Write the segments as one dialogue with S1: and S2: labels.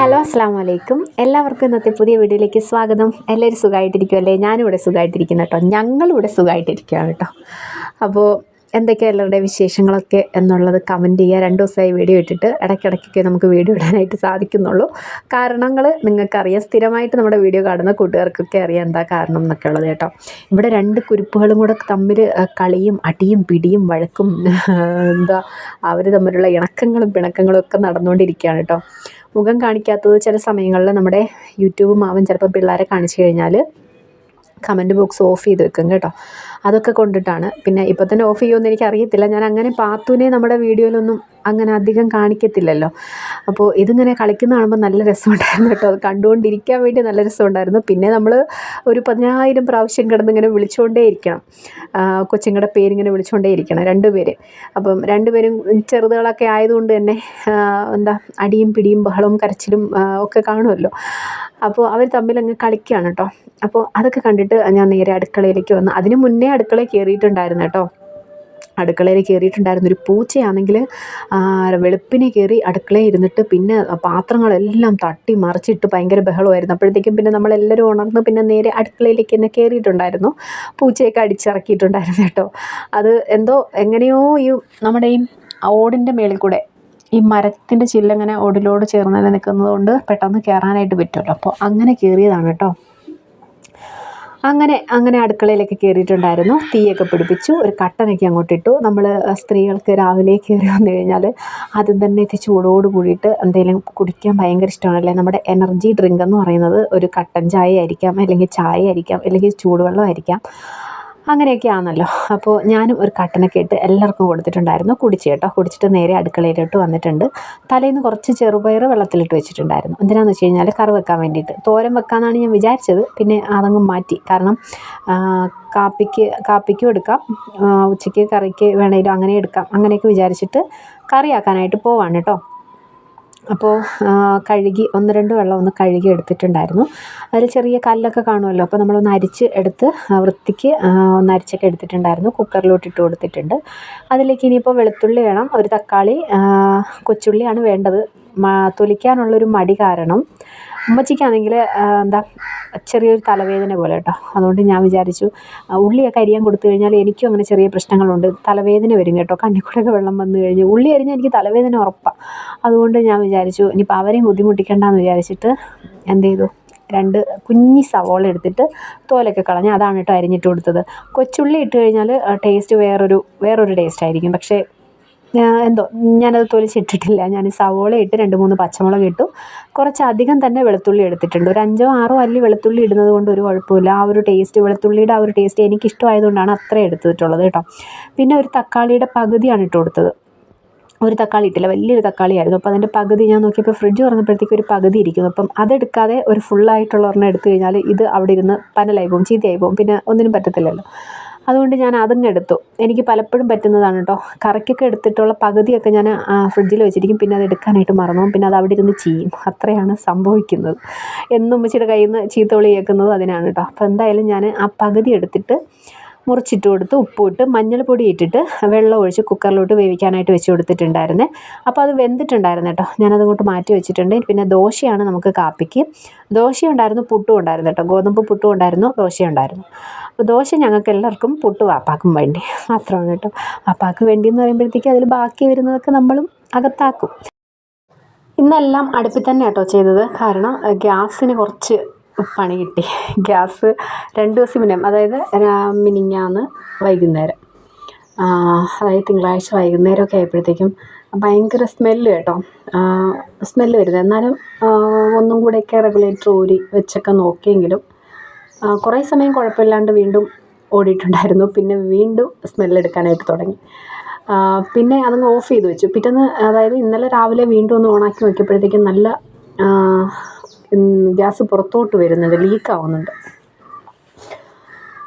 S1: Hello അസ്സാം വലൈക്കും എല്ലാവർക്കും ഇന്നത്തെ പുതിയ വീഡിയോയിലേക്ക് സ്വാഗതം. എല്ലാവരും സുഖമായിട്ടിരിക്കുമല്ലേ ഞാനും ഇവിടെ സുഖമായിട്ടിരിക്കുന്നു കേട്ടോ. ഞങ്ങളിവിടെ സുഖമായിട്ടിരിക്കുകയാണ് കേട്ടോ. അപ്പോൾ എന്തൊക്കെയാണ് എല്ലാവരുടെ വിശേഷങ്ങളൊക്കെ എന്നുള്ളത് കമന്റ് ചെയ്യുക. രണ്ട് ദിവസമായി വീഡിയോ ഇട്ടിട്ട് ഇടയ്ക്കിടയ്ക്കൊക്കെ നമുക്ക് വീഡിയോ ഇടാനായിട്ട് സാധിക്കുന്നുള്ളൂ. കാരണങ്ങൾ നിങ്ങൾക്കറിയാം. സ്ഥിരമായിട്ട് നമ്മുടെ വീഡിയോ കാണുന്ന കൂട്ടുകാർക്കൊക്കെ അറിയാം എന്താ കാരണം എന്നൊക്കെ ഉള്ളത് കേട്ടോ. ഇവിടെ രണ്ട് കുരുപ്പുകളും കൂടെ തമ്മിൽ കളിയും അടിയും പിടിയും വഴക്കും എന്താ അവർ തമ്മിലുള്ള ഇണക്കങ്ങളും പിണക്കങ്ങളും ഒക്കെ നടന്നുകൊണ്ടിരിക്കുകയാണ് കേട്ടോ. മുഖം കാണിക്കാത്തത് ചില സമയങ്ങളിൽ നമ്മുടെ യൂട്യൂബ് മാവൻ ചിലപ്പോൾ പിള്ളേരെ കാണിച്ചു കഴിഞ്ഞാൽ കമന്റ് ബോക്സ് ഓഫ് ചെയ്ത് വെക്കും കേട്ടോ. അതൊക്കെ കൊണ്ടിട്ടാണ്. പിന്നെ ഇപ്പോൾ തന്നെ ഓഫ് ചെയ്യുമെന്ന് എനിക്ക് അറിയത്തില്ല ഞാൻ അങ്ങനെ പാത്തുവിനെ നമ്മുടെ വീഡിയോയിലൊന്നും അങ്ങനെ അധികം കാണിക്കത്തില്ലല്ലോ. അപ്പോൾ ഇതിങ്ങനെ കളിക്കുന്ന കാണുമ്പോൾ നല്ല രസമുണ്ടായിരുന്നു കേട്ടോ. അത് കണ്ടുകൊണ്ടിരിക്കാൻ വേണ്ടി നല്ല രസമുണ്ടായിരുന്നു. പിന്നെ നമ്മൾ ഒരു പതിനായിരം പ്രാവശ്യം കിടന്നിങ്ങനെ വിളിച്ചുകൊണ്ടേ ഇരിക്കണം കൊച്ചുങ്ങളുടെ പേരിങ്ങനെ വിളിച്ചുകൊണ്ടേ ഇരിക്കണം രണ്ടുപേര്. അപ്പം രണ്ടുപേരും ചെറുതുകളൊക്കെ ആയതുകൊണ്ട് തന്നെ എന്താ അടിയും പിടിയും ബഹളവും കരച്ചിലും ഒക്കെ കാണുമല്ലോ അപ്പോൾ അവർ തമ്മിലങ്ങ് കളിക്കുകയാണ് കേട്ടോ. അപ്പോൾ അതൊക്കെ കണ്ടിട്ട് ഞാൻ നേരെ അടുക്കളയിലേക്ക് വന്നു. അതിന് മുന്നേ അടുക്കളയിൽ കയറിയിട്ടുണ്ടായിരുന്നു കേട്ടോ. അടുക്കളയിൽ കയറിയിട്ടുണ്ടായിരുന്ന ഒരു പൂച്ചയാണെങ്കിൽ വെളുപ്പിനെ കയറി അടുക്കളയിൽ ഇരുന്നിട്ട് പിന്നെ പാത്രങ്ങളെല്ലാം തട്ടി മറിച്ചിട്ട് ഭയങ്കര ബഹളമായിരുന്നു. അപ്പോഴത്തേക്കും പിന്നെ നമ്മളെല്ലാവരും ഉണർന്ന് പിന്നെ നേരെ അടുക്കളയിലേക്ക് തന്നെ കയറിയിട്ടുണ്ടായിരുന്നു. പൂച്ചയൊക്കെ അടിച്ചിറക്കിയിട്ടുണ്ടായിരുന്നു കേട്ടോ. അത് എന്തോ എങ്ങനെയോ ഈ നമ്മുടെ ഈ ഓടിന്റെ മേളിൽ കൂടെ ഈ മരത്തിന്റെ ചില്ലങ്ങനെ ഓടിലോട് ചേർന്ന് നിൽക്കുന്നത് കൊണ്ട് പെട്ടെന്ന് കയറാനായിട്ട് പറ്റുമല്ലോ. അപ്പോൾ അങ്ങനെ കയറിയതാണ് കേട്ടോ. അങ്ങനെ അങ്ങനെ അടുക്കളയിലേക്ക് കയറിയിട്ടുണ്ടായിരുന്നു തീയൊക്കെ പിടിപ്പിച്ചു. ഒരു കട്ടനൊക്കെ അങ്ങോട്ട് ഇട്ടു. നമ്മൾ സ്ത്രീകൾക്ക് രാവിലെ കയറി വന്നു കഴിഞ്ഞാൽ ആദ്യം തന്നെ ഇത് ചൂടോട് കൂടിയിട്ട് എന്തെങ്കിലും കുടിക്കാൻ ഭയങ്കര ഇഷ്ടമാണല്ലേ? നമ്മുടെ എനർജി ഡ്രിങ്ക് എന്ന് പറയുന്നത് ഒരു കട്ടൻ ചായ ആയിരിക്കാം അല്ലെങ്കിൽ ചായ ആയിരിക്കാം അല്ലെങ്കിൽ ചൂടുവെള്ളം ആയിരിക്കാം അങ്ങനെയൊക്കെ ആണല്ലോ അപ്പോൾ ഞാനും ഒരു കട്ടനൊക്കെ ഇട്ട് എല്ലാവർക്കും കൊടുത്തിട്ടുണ്ടായിരുന്നു. കുടിച്ച് കേട്ടോ. കുടിച്ചിട്ട് നേരെ അടുക്കളയിലോട്ട് വന്നിട്ടുണ്ട്. തലേന്ന് കുറച്ച് ചെറുപയർ വെള്ളത്തിലിട്ട് വെച്ചിട്ടുണ്ടായിരുന്നു. എന്തിനാണെന്ന് വെച്ച് കഴിഞ്ഞാൽ കറി വെക്കാൻ വേണ്ടിയിട്ട്. തോരൻ വെക്കാമെന്നാണ് ഞാൻ വിചാരിച്ചത്. പിന്നെ അതങ്ങ് മാറ്റി. കാരണം കാപ്പിക്ക് കാപ്പിക്കും എടുക്കാം. ഉച്ചയ്ക്ക് കറിക്ക് വേണമെങ്കിലും അങ്ങനെ എടുക്കാം. അങ്ങനെയൊക്കെ വിചാരിച്ചിട്ട് കറിയാക്കാനായിട്ട് പോവാണ് കേട്ടോ. അപ്പോൾ കഴുകി ഒന്ന് രണ്ട് വെള്ളം ഒന്ന് കഴുകി എടുത്തിട്ടുണ്ടായിരുന്നു. അതിൽ ചെറിയ കല്ലൊക്കെ കാണുമല്ലോ. അപ്പോൾ നമ്മളൊന്ന് അരിച്ച് എടുത്ത് വൃത്തിക്ക് ഒന്ന് അരിച്ചൊക്കെ എടുത്തിട്ടുണ്ടായിരുന്നു. കുക്കറിലോട്ട് ഇട്ട് കൊടുത്തിട്ടുണ്ട്. അതിലേക്ക് ഇനിയിപ്പോൾ വെളുത്തുള്ളി വേണം. ഒരു തക്കാളി കൊച്ചുള്ളിയാണ് വേണ്ടത്. തൊലിക്കാനുള്ളൊരു മടി കാരണം ഉമ്മച്ചിക്കാണെങ്കിൽ എന്താ ചെറിയൊരു തലവേദന പോലെ കേട്ടോ. അതുകൊണ്ട് ഞാൻ വിചാരിച്ചു ഉള്ളിയൊക്കെ അരിയാൻ കൊടുത്തു കഴിഞ്ഞാൽ എനിക്കും അങ്ങനെ ചെറിയ പ്രശ്നങ്ങളുണ്ട്. തലവേദന വരും കേട്ടോ. കണ്ണിൽ കൂടെയൊക്കെ വെള്ളം വന്നു കഴിഞ്ഞ്. ഉള്ളി അരിഞ്ഞാൽ എനിക്ക് തലവേദന ഉറപ്പാണ് അതുകൊണ്ട് ഞാൻ വിചാരിച്ചു ഇനിയിപ്പോൾ അവരെയും ബുദ്ധിമുട്ടിക്കേണ്ടെന്ന് വിചാരിച്ചിട്ട് എന്ത് ചെയ്തു? രണ്ട് കുഞ്ഞി സവോള എടുത്തിട്ട് തോലൊക്കെ കളഞ്ഞ് അതാണ് കേട്ടോ അരിഞ്ഞിട്ട് കൊടുത്തത്. കൊച്ചുള്ളി ഇട്ട് കഴിഞ്ഞാൽ ടേസ്റ്റ് വേറൊരു വേറൊരു ടേസ്റ്റ് ആയിരിക്കും. പക്ഷേ എന്തോ ഞാനത് തൊലിച്ചിട്ടിട്ടില്ല. ഞാൻ സവോള ഇട്ട് രണ്ട് മൂന്ന് പച്ചമുളക് ഇട്ടു. കുറച്ചധികം തന്നെ വെളുത്തുള്ളി എടുത്തിട്ടുണ്ട്. ഒരു അഞ്ചോ ആറോ അല്ലി വെളുത്തുള്ളി ഇടുന്നത് കൊണ്ട് ഒരു കുഴപ്പമില്ല. ആ ഒരു ടേസ്റ്റ് വെളുത്തുള്ളിയുടെ ആ ഒരു ടേസ്റ്റ് എനിക്ക് ഇഷ്ടമായതുകൊണ്ടാണ് അത്ര എടുത്തിട്ടുള്ളത് കേട്ടോ. പിന്നെ ഒരു തക്കാളിയുടെ പകുതിയാണ് ഇട്ട് കൊടുത്തത്. ഒരു തക്കാളി ഇട്ടില്ല. വലിയൊരു തക്കാളിയായിരുന്നു. അപ്പോൾ അതിന്റെ പകുതി ഞാൻ നോക്കിയപ്പോൾ ഫ്രിഡ്ജ് തുറന്നപ്പോഴത്തേക്ക് ഒരു പകുതി ഇരിക്കുന്നു. അപ്പം അതെടുക്കാതെ ഒരു ഫുള്ളായിട്ടുള്ള ഒരെണ്ണം എടുത്തു കഴിഞ്ഞാൽ ഇത് അവിടെ ഇരുന്ന് പനലായി പോകും ചീത്തയായി പോകും. പിന്നെ ഒന്നിനും പറ്റത്തില്ലല്ലോ. അതുകൊണ്ട് ഞാൻ അതങ്ങ് എടുത്തു. എനിക്ക് പലപ്പോഴും പറ്റുന്നതാണ് കേട്ടോ. കറക്കൊക്കെ എടുത്തിട്ടുള്ള പകുതിയൊക്കെ ഞാൻ ഫ്രിഡ്ജിൽ വെച്ചിരിക്കും. പിന്നെ അത് എടുക്കാനായിട്ട് മറന്നു. പിന്നെ അത് അവിടെ ഇരുന്ന് ചെയ്യും അത്രയാണ് സംഭവിക്കുന്നത്. എന്നും ഉമ്മച്ചിയുടെ കയ്യിൽ നിന്ന് ചീത്തോളി കേൾക്കുന്നത് അതിനാണ് കേട്ടോ. അപ്പോൾ എന്തായാലും ഞാൻ ആ പകുതി എടുത്തിട്ട് മുറിച്ചിട്ട് കൊടുത്ത് ഉപ്പിട്ട് മഞ്ഞൾപ്പൊടി ഇട്ടിട്ട് വെള്ളം ഒഴിച്ച് കുക്കറിലോട്ട് വേവിക്കാനായിട്ട് വെച്ച് കൊടുത്തിട്ടുണ്ടായിരുന്നേ. അപ്പോൾ അത് വെന്തിട്ടുണ്ടായിരുന്നു കേട്ടോ. ഞാനത് കൊണ്ട് മാറ്റി വെച്ചിട്ടുണ്ട്. പിന്നെ ദോശയാണ് നമുക്ക് കാപ്പിക്ക്. ദോശ ഉണ്ടായിരുന്നു പുട്ടും ഉണ്ടായിരുന്നു കേട്ടോ. ഗോതമ്പ് പുട്ടും ഉണ്ടായിരുന്നു ദോശ ഉണ്ടായിരുന്നു. അപ്പോൾ ദോശ ഞങ്ങൾക്ക് എല്ലാവർക്കും പുട്ട് വാപ്പാക്കും വേണ്ടി മാത്രമാണ് കേട്ടോ. വാപ്പാക്ക് വേണ്ടി എന്ന് പറയുമ്പോഴത്തേക്ക് അതിൽ ബാക്കി വരുന്നതൊക്കെ നമ്മളും അകത്താക്കും. ഇന്നെല്ലാം അടുപ്പിൽ തന്നെ കേട്ടോ ചെയ്തത്. കാരണം ഗ്യാസിന് കുറച്ച് പണി കിട്ടി. ഗ്യാസ് രണ്ട് ദിവസം മുന്നേ അതായത് മിനിങ്ങാന്ന് വൈകുന്നേരം. അതായത് തിങ്കളാഴ്ച വൈകുന്നേരമൊക്കെ ആയപ്പോഴത്തേക്കും ഭയങ്കര സ്മെല്ല് കേട്ടോ. സ്മെല്ല് വരുന്നത്. എന്നാലും ഒന്നും കൂടെയൊക്കെ റെഗുലേറ്റർ ഊരി വെച്ചൊക്കെ നോക്കിയെങ്കിലും കുറേ സമയം കുഴപ്പമില്ലാണ്ട് വീണ്ടും ഓടിയിട്ടുണ്ടായിരുന്നു. പിന്നെ വീണ്ടും സ്മെല്ലെടുക്കാനായിട്ട് തുടങ്ങി. പിന്നെ അതങ്ങ് ഓഫ് ചെയ്ത് വെച്ചു. പിറ്റേന്ന് അതായത് ഇന്നലെ രാവിലെ വീണ്ടും ഒന്ന് ഓണാക്കി നോക്കിയപ്പോഴത്തേക്കും നല്ല ഗ്യാസ് പുറത്തോട്ട് വരുന്നുണ്ട് ലീക്ക് ആവുന്നുണ്ട്.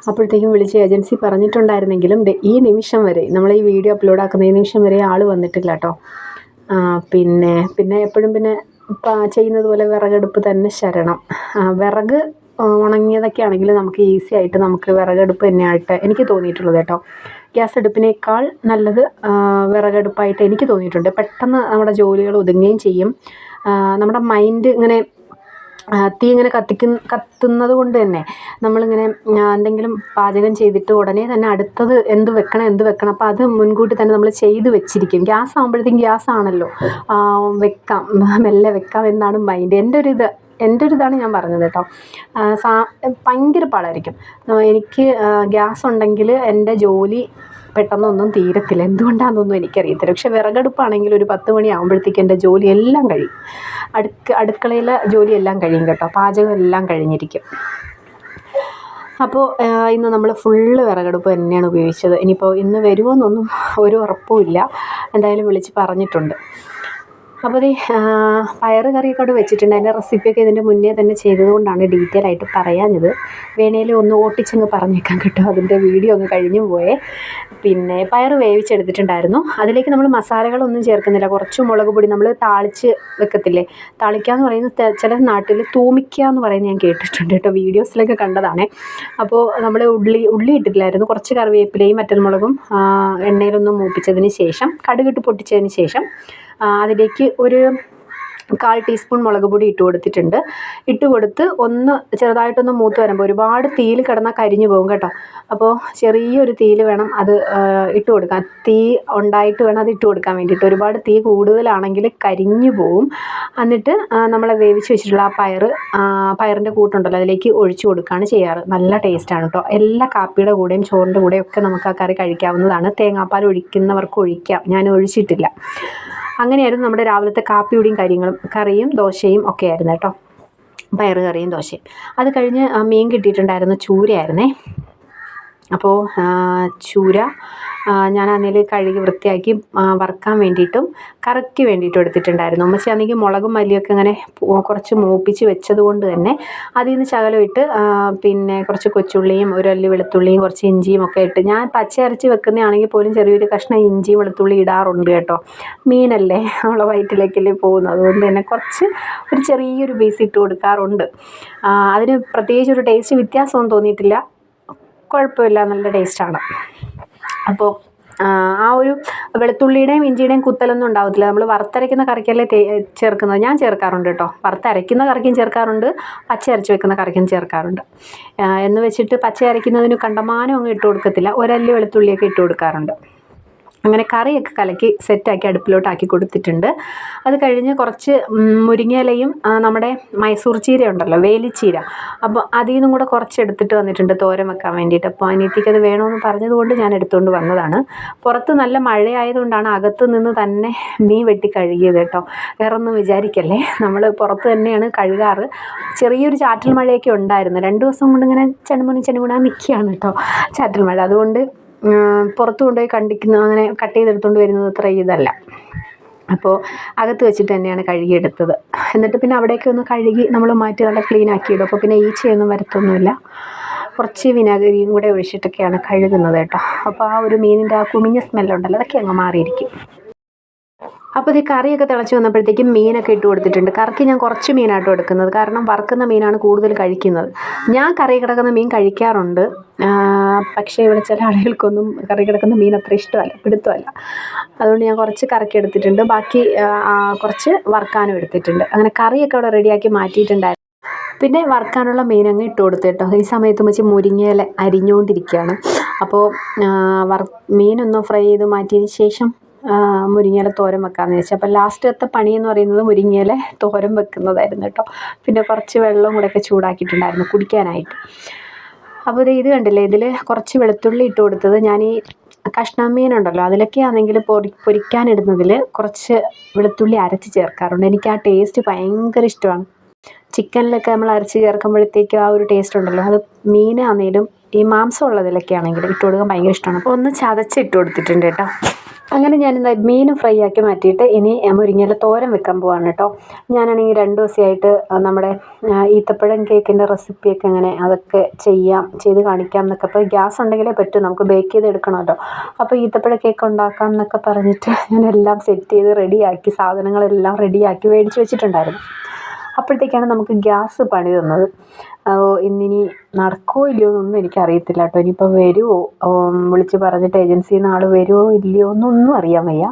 S1: അപ്പോഴത്തേക്കും വിളിച്ച ഏജൻസി പറഞ്ഞിട്ടുണ്ടായിരുന്നെങ്കിലും ഈ നിമിഷം വരെ നമ്മൾ ഈ വീഡിയോ അപ്ലോഡ് ആക്കുന്ന ഈ നിമിഷം വരെ ആൾ വന്നിട്ടില്ല കേട്ടോ പിന്നെ പിന്നെ എപ്പോഴും പിന്നെ ചെയ്യുന്നത് പോലെ വിറകടുപ്പ് തന്നെ ശരണം. വിറക് ഉണങ്ങിയതൊക്കെ ആണെങ്കിൽ നമുക്ക് ഈസി ആയിട്ട് നമുക്ക് വിറകടുപ്പ് തന്നെയായിട്ട് എനിക്ക് തോന്നിയിട്ടുള്ളത് കേട്ടോ ഗ്യാസ് അടുപ്പിനേക്കാൾ നല്ലത് വിറകടുപ്പായിട്ട് എനിക്ക് തോന്നിയിട്ടുണ്ട്. പെട്ടെന്ന് നമ്മുടെ ജോലികൾ ഒതുങ്ങുകയും ചെയ്യും. നമ്മുടെ മൈൻഡ് ഇങ്ങനെ തീ ഇങ്ങനെ കത്തിക്കുന്ന കത്തുന്നത് കൊണ്ട് തന്നെ നമ്മളിങ്ങനെ എന്തെങ്കിലും പാചകം ചെയ്തിട്ട് ഉടനെ തന്നെ അടുത്തത് എന്ത് വെക്കണം എന്ത് വെക്കണം അപ്പോൾ അത് മുൻകൂട്ടി തന്നെ നമ്മൾ ചെയ്ത് വെച്ചിരിക്കും. ഗ്യാസ് ആകുമ്പോഴത്തേക്കും ഗ്യാസ് ആണല്ലോ. വെക്കാം മെല്ലെ വെക്കാം എന്നാണ് മൈൻഡ് എന്റെ ഒരു ഇത് എന്റെ ഒരു ഇതാണ് ഞാൻ പറഞ്ഞത് കേട്ടോ. സാ ഭയങ്കര പാടായിരിക്കും. എനിക്ക് ഗ്യാസ് ഉണ്ടെങ്കിൽ എന്റെ ജോലി പെട്ടെന്നൊന്നും തീരത്തില്ല. എന്തുകൊണ്ടാണെന്നൊന്നും എനിക്കറിയത്തില്ല. പക്ഷെ വിറകടുപ്പാണെങ്കിൽ ഒരു പത്ത് മണി ആകുമ്പോഴത്തേക്ക് എന്റെ ജോലിയെല്ലാം കഴിയും. അടുക്ക അടുക്കളയിലെ ജോലിയെല്ലാം കഴിയും കേട്ടോ. പാചകം എല്ലാം കഴിഞ്ഞിരിക്കും. അപ്പോൾ ഇന്ന് നമ്മൾ ഫുള്ള് വിറകടുപ്പ് തന്നെയാണ് ഉപയോഗിച്ചത്. ഇനിയിപ്പോൾ ഇന്ന് വരുമോ എന്നൊന്നും ഒരു ഉറപ്പുമില്ല എന്തായാലും വിളിച്ച് പറഞ്ഞിട്ടുണ്ട്. അപ്പോൾ ദേ പയറ് കറിയൊക്കെ അവിടെ വെച്ചിട്ടുണ്ട്. അതിന്റെ റെസിപ്പിയൊക്കെ ഇതിന്റെ മുന്നേ തന്നെ ചെയ്തതുകൊണ്ടാണ് ഡീറ്റെയിൽ ആയിട്ട് പറയാഞ്ഞത്. വേണേലും ഒന്ന് ഓട്ടിച്ചങ്ങ് പറഞ്ഞേക്കാൻ കിട്ടും. അതിന്റെ വീഡിയോ അങ്ങ് കഴിഞ്ഞു പോയേ. പിന്നെ പയർ വേവിച്ചെടുത്തിട്ടുണ്ടായിരുന്നു. അതിലേക്ക് നമ്മൾ മസാലകളൊന്നും ചേർക്കുന്നില്ല. കുറച്ച് മുളക് പൊടി നമ്മൾ താളിച്ച് വെക്കത്തില്ലേ? താളിക്കുക എന്ന് പറയുന്നത് ചില നാട്ടിൽ തൂമിക്കുക എന്ന് പറയുന്നത് ഞാൻ കേട്ടിട്ടുണ്ട് കേട്ടോ. വീഡിയോസിലൊക്കെ കണ്ടതാണേ. അപ്പോൾ നമ്മൾ ഉള്ളി ഉള്ളി ഇട്ടിട്ടില്ലായിരുന്നു. കുറച്ച് കറിവേപ്പിലയും മറ്റന്മുളകും എണ്ണയിലൊന്നും മൂപ്പിച്ചതിന് ശേഷം കടുകിട്ട് പൊട്ടിച്ചതിന് ശേഷം അതിലേക്ക് ഒരു കാൽ ടീസ്പൂൺ മുളക് പൊടി ഇട്ട് കൊടുത്തിട്ടുണ്ട്. ഇട്ട് കൊടുത്ത് ഒന്ന് ചെറുതായിട്ടൊന്ന് മൂത്ത് വരുമ്പോൾ ഒരുപാട് തീയിൽ കിടന്നാൽ കരിഞ്ഞു പോകും കേട്ടോ. അപ്പോൾ ചെറിയൊരു തീയിൽ വേണം അത് ഇട്ട് കൊടുക്കാൻ. തീ ഉണ്ടായിട്ട് വേണം അത് ഇട്ട് കൊടുക്കാൻ വേണ്ടിയിട്ട്. ഒരുപാട് തീ കൂടുതലാണെങ്കിൽ കരിഞ്ഞു പോവും. എന്നിട്ട് നമ്മൾ വേവിച്ച് വെച്ചിട്ടുള്ള ആ പയർ പയറിന്റെ കൂട്ടുണ്ടല്ലോ അതിലേക്ക് ഒഴിച്ചു കൊടുക്കുകയാണ് ചെയ്യാറ്. നല്ല ടേസ്റ്റാണ് കേട്ടോ എല്ലാ കാപ്പിയുടെ കൂടെയും ചോറിന്റെ കൂടെയും ഒക്കെ നമുക്ക് ആ കറി കഴിക്കാവുന്നതാണ്. തേങ്ങാപ്പാൽ ഒഴിക്കുന്നവർക്ക് ഒഴിക്കാം. ഞാൻ ഒഴിച്ചിട്ടില്ല. അങ്ങനെയായിരുന്നു നമ്മുടെ രാവിലത്തെ കാപ്പിയുടെയും കാര്യങ്ങളും കറിയും ദോശയും ഒക്കെ ആയിരുന്നു കേട്ടോ പയറ് കറിയും ദോശയും. അത് കഴിഞ്ഞ് മീൻ കിട്ടിയിട്ടുണ്ടായിരുന്നു ചൂരയായിരുന്നേ. അപ്പോൾ ചൂര ഞാൻ അതിൽ കഴുകി വൃത്തിയാക്കി വറുക്കാൻ വേണ്ടിയിട്ടും കറിക്ക് വേണ്ടിയിട്ടും എടുത്തിട്ടുണ്ടായിരുന്നു. ഉമ്മച്ചി ആണെങ്കിൽ മുളകും മല്ലിയൊക്കെ ഇങ്ങനെ കുറച്ച് മൂപ്പിച്ച് വെച്ചത് കൊണ്ട് തന്നെ അതിൽ നിന്ന് ശകലമിട്ട് പിന്നെ കുറച്ച് കൊച്ചുള്ളിയും ഒരു അല്ലി വെളുത്തുള്ളിയും കുറച്ച് ഇഞ്ചിയും ഒക്കെ ഇട്ട് ഞാൻ പച്ച അരച്ച് വെക്കുന്നതാണെങ്കിൽ പോലും ചെറിയൊരു കഷ്ണം ഇഞ്ചി വെളുത്തുള്ളി ഇടാറുണ്ട് കേട്ടോ. മീനല്ലേ നമ്മളെ വയറ്റിലേക്കല്ലേ പോകുന്നത്. അതുകൊണ്ട് തന്നെ കുറച്ച് ഒരു ചെറിയൊരു പീസ് ഇട്ട് കൊടുക്കാറുണ്ട്. അതിന് പ്രത്യേകിച്ച് ഒരു ടേസ്റ്റ് വ്യത്യാസമൊന്നും തോന്നിയിട്ടില്ല. കുഴപ്പമില്ല നല്ല ടേസ്റ്റാണ് അപ്പോൾ ആ ഒരു വെളുത്തുള്ളിയുടെയും ഇഞ്ചിയുടെയും കുത്തലൊന്നും ഉണ്ടാവത്തില്ല. നമ്മൾ വറുത്തരയ്ക്കുന്ന കറിക്കല്ലേ ചേർക്കുന്നത്? ഞാൻ ചേർക്കാറുണ്ട് കേട്ടോ വറുത്തരയ്ക്കുന്ന കറിക്കും ചേർക്കാറുണ്ട് പച്ച അരച്ച് വെക്കുന്ന കറിക്കും ചേർക്കാറുണ്ട്. എന്ന് വെച്ചിട്ട് പച്ച അരയ്ക്കുന്നതിന് കണ്ടമാനം അങ്ങ് ഇട്ട് കൊടുക്കത്തില്ല. ഒരല്ലി വെളുത്തുള്ളിയൊക്കെ ഇട്ട് കൊടുക്കാറുണ്ട്. അങ്ങനെ കറിയൊക്കെ കലക്കി സെറ്റാക്കി അടുപ്പിലോട്ടാക്കി കൊടുത്തിട്ടുണ്ട്. അത് കഴിഞ്ഞ് കുറച്ച് മുരിങ്ങയിലയും നമ്മുടെ മൈസൂർ ചീര ഉണ്ടല്ലോ വേലിച്ചീര അപ്പോൾ അതിൽ നിന്നും കൂടെ കുറച്ച് എടുത്തിട്ട് വന്നിട്ടുണ്ട് തോരൻ വെക്കാൻ വേണ്ടിയിട്ട്. അപ്പോൾ അനിയത്തിക്ക് അത് വേണമെന്ന് പറഞ്ഞതുകൊണ്ട് ഞാൻ എടുത്തുകൊണ്ട് വന്നതാണ്. പുറത്ത് നല്ല മഴയായതുകൊണ്ടാണ് അകത്ത് നിന്ന് തന്നെ മീൻ വെട്ടി കഴുകിയത് കേട്ടോ. വേറെ ഒന്നും വിചാരിക്കല്ലേ? നമ്മൾ പുറത്ത് തന്നെയാണ് കഴുകാറ്. ചെറിയൊരു ചാറ്റൽ മഴയൊക്കെ ഉണ്ടായിരുന്നു. രണ്ട് ദിവസം കൊണ്ട് ഇങ്ങനെ ചെണ്ടുമണി ചെണ്ണുമുണാൻ നിൽക്കുകയാണ് കേട്ടോ ചാറ്റൽ മഴ. അതുകൊണ്ട് പുറത്ത് കൊണ്ടുപോയി കണ്ടിക്കുന്ന അങ്ങനെ കട്ട് ചെയ്തെടുത്തുകൊണ്ട് വരുന്നത് അത്ര ഇതല്ല. അപ്പോൾ അകത്ത് വെച്ചിട്ട് തന്നെയാണ് കഴുകിയെടുത്തത്. എന്നിട്ട് പിന്നെ അവിടേക്ക് ഒന്ന് കഴുകി നമ്മൾ മാറ്റി നല്ല ക്ലീൻ ആക്കിയിടും. അപ്പോൾ പിന്നെ ഈച്ചയൊന്നും വരത്തൊന്നുമില്ല. കുറച്ച് വിനാഗിരിയും കൂടെ ഒഴിച്ചിട്ടൊക്കെയാണ് കഴുകുന്നത് കേട്ടോ. അപ്പോൾ ആ ഒരു മീനിന്റെ ആ കുമിഞ്ഞ സ്മെല്ലുണ്ടല്ലോ അതൊക്കെ അങ്ങ് മാറിയിരിക്കും. അപ്പോൾ ഈ കറിയൊക്കെ തിളച്ച് വന്നപ്പോഴത്തേക്കും മീനൊക്കെ ഇട്ട് കൊടുത്തിട്ടുണ്ട്. കറിക്ക് ഞാൻ കുറച്ച് മീനായിട്ട് എടുക്കുന്നത്. കാരണം വറുക്കുന്ന മീനാണ് കൂടുതൽ കഴിക്കുന്നത്. ഞാൻ കറി കിടക്കുന്ന മീൻ കഴിക്കാറുണ്ട്. പക്ഷേ ഇവിടെ ചില ആളുകൾക്കൊന്നും കറി കിടക്കുന്ന മീൻ അത്ര ഇഷ്ടമല്ല പിടുത്തമല്ല. അതുകൊണ്ട് ഞാൻ കുറച്ച് കറിക്ക് എടുത്തിട്ടുണ്ട്. ബാക്കി കുറച്ച് വറുക്കാനും എടുത്തിട്ടുണ്ട്. അങ്ങനെ കറിയൊക്കെ അവിടെ റെഡിയാക്കി മാറ്റിയിട്ടുണ്ടായിരുന്നു. പിന്നെ വറുക്കാനുള്ള മീനങ്ങ് ഇട്ട് കൊടുത്തു കേട്ടോ. ഈ സമയത്ത് വെച്ച് മുരിങ്ങയില അരിഞ്ഞുകൊണ്ടിരിക്കുകയാണ്. അപ്പോൾ വറ മീനൊന്ന് ഫ്രൈ ചെയ്ത് മാറ്റിയതിന് ശേഷം മുരിങ്ങയില തോരൻ വെക്കാമെന്ന് വെച്ചു അപ്പോൾ ലാസ്റ്റത്തെ പണി എന്ന് പറയുന്നത് മുരിങ്ങയില തോരൻ വെക്കുന്നതായിരുന്നു കേട്ടോ. പിന്നെ കുറച്ച് വെള്ളവും കൂടെയൊക്കെ ചൂടാക്കിയിട്ടുണ്ടായിരുന്നു കുടിക്കാനായിട്ട്. അപ്പോൾ ഇത് കണ്ടില്ലേ ഇതിൽ കുറച്ച് വെളുത്തുള്ളി ഇട്ട് കൊടുത്തത് ഞാൻ ഈ കഷ്ണം മീനുണ്ടല്ലോ അതിലൊക്കെ ആണെങ്കിൽ പൊരി പൊരിക്കാനിടുന്നതിൽ കുറച്ച് വെളുത്തുള്ളി അരച്ച് ചേർക്കാറുണ്ട്. എനിക്ക് ആ ടേസ്റ്റ് ഭയങ്കര ഇഷ്ടമാണ്. ചിക്കനിലൊക്കെ നമ്മൾ അരച്ച് ചേർക്കുമ്പോഴത്തേക്കും ആ ഒരു ടേസ്റ്റ് ഉണ്ടല്ലോ. അത് മീനാണേലും ഈ മാംസം ഉള്ളതിലൊക്കെ ആണെങ്കിൽ ഇട്ട് കൊടുക്കാൻ ഭയങ്കര ഇഷ്ടമാണ്. അപ്പോൾ ഒന്ന് ചതച്ച് ഇട്ട് കൊടുത്തിട്ടുണ്ട് കേട്ടോ. അങ്ങനെ ഞാനിന്ന് മീൻ ഫ്രൈ ആക്കി മാറ്റിയിട്ട് ഇനി മുരിങ്ങയില തോരൻ വെക്കാൻ പോവാണ് കേട്ടോ. ഞാനാണെങ്കിൽ രണ്ട് ദിവസമായിട്ട് നമ്മുടെ ഈത്തപ്പഴം കേക്കിന്റെ റെസിപ്പിയൊക്കെ അങ്ങനെ അതൊക്കെ ചെയ്യാം ചെയ്ത് കാണിക്കാം എന്നൊക്കെ. അപ്പോൾ ഗ്യാസ് ഉണ്ടെങ്കിലേ പറ്റൂ നമുക്ക് ബേക്ക് ചെയ്ത് എടുക്കണം കേട്ടോ അപ്പോൾ ഈത്തപ്പഴ കേക്ക് ഉണ്ടാക്കാം എന്നൊക്കെ പറഞ്ഞിട്ട് ഞാനെല്ലാം സെറ്റ് ചെയ്ത് റെഡിയാക്കി സാധനങ്ങളെല്ലാം റെഡിയാക്കി മേടിച്ച് വെച്ചിട്ടുണ്ടായിരുന്നു. അപ്പോഴത്തേക്കാണ് നമുക്ക് ഗ്യാസ് പണി തന്നത്. ഇന്നിനി നടക്കുമോ ഇല്ലയോ എന്നൊന്നും എനിക്കറിയത്തില്ല കേട്ടോ. ഇനിയിപ്പോൾ വരുമോ വിളിച്ച് പറഞ്ഞിട്ട് ഏജൻസിയിൽ നിന്ന് ആൾ വരുമോ ഇല്ലയോ എന്നൊന്നും അറിയാൻ വയ്യ.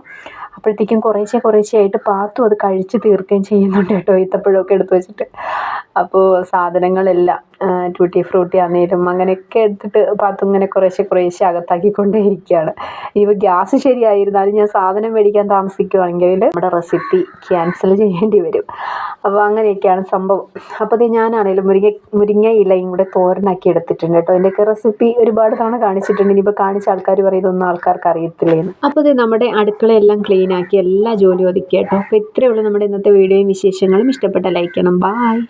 S1: അപ്പോഴത്തേക്കും കുറേശ്ശെ കുറേശ്ശെ ആയിട്ട് പാത്തും അത് കഴിച്ച് തീർക്കുകയും ചെയ്യുന്നുണ്ട് കേട്ടോ. ഈത്തപ്പഴമൊക്കെ എടുത്ത് വെച്ചിട്ട്. അപ്പോൾ സാധനങ്ങളെല്ലാം ട്യൂട്ടി ഫ്രൂട്ടി ആണെങ്കിലും അങ്ങനെയൊക്കെ എടുത്തിട്ട് പാത്തു ഇങ്ങനെ കുറേശ്ശെ കുറേശ്ശെ അകത്താക്കിക്കൊണ്ടേ ഇരിക്കുകയാണ് ഇനിയിപ്പോൾ ഗ്യാസ് ശരിയായിരുന്നാലും ഞാൻ സാധനം മേടിക്കാൻ താമസിക്കുകയാണെങ്കിൽ നമ്മുടെ റെസിപ്പി ക്യാൻസൽ ചെയ്യേണ്ടി വരും. അപ്പോൾ അങ്ങനെയൊക്കെയാണ് സംഭവം. അപ്പോൾ ഇത് ഞാനാണെങ്കിലും മുരിങ്ങ മുരിങ്ങ ഇലയും കൂടെ തോരനാക്കി എടുത്തിട്ടുണ്ട് കേട്ടോ. ഇതിന്റെയൊക്കെ റെസിപ്പി ഒരുപാട് തവണ കാണിച്ചിട്ടുണ്ട്. ഇനിയിപ്പോൾ കാണിച്ച ആൾക്കാർ പറയുന്നൊന്നും ആൾക്കാർക്ക് അറിയത്തില്ലേന്ന്. അപ്പോൾ ഇത് നമ്മുടെ അടുക്കളയെല്ലാം ക്ലീൻ ആക്കി എല്ലാ ജോലിയും ഒതുക്കി കേട്ടോ. അപ്പോൾ ഇത്രയേ ഉള്ളൂ നമ്മുടെ ഇന്നത്തെ വീഡിയോയും വിശേഷങ്ങളും. ഇഷ്ടപ്പെട്ട ലൈക്ക് ചെയ്യണം. ബായ്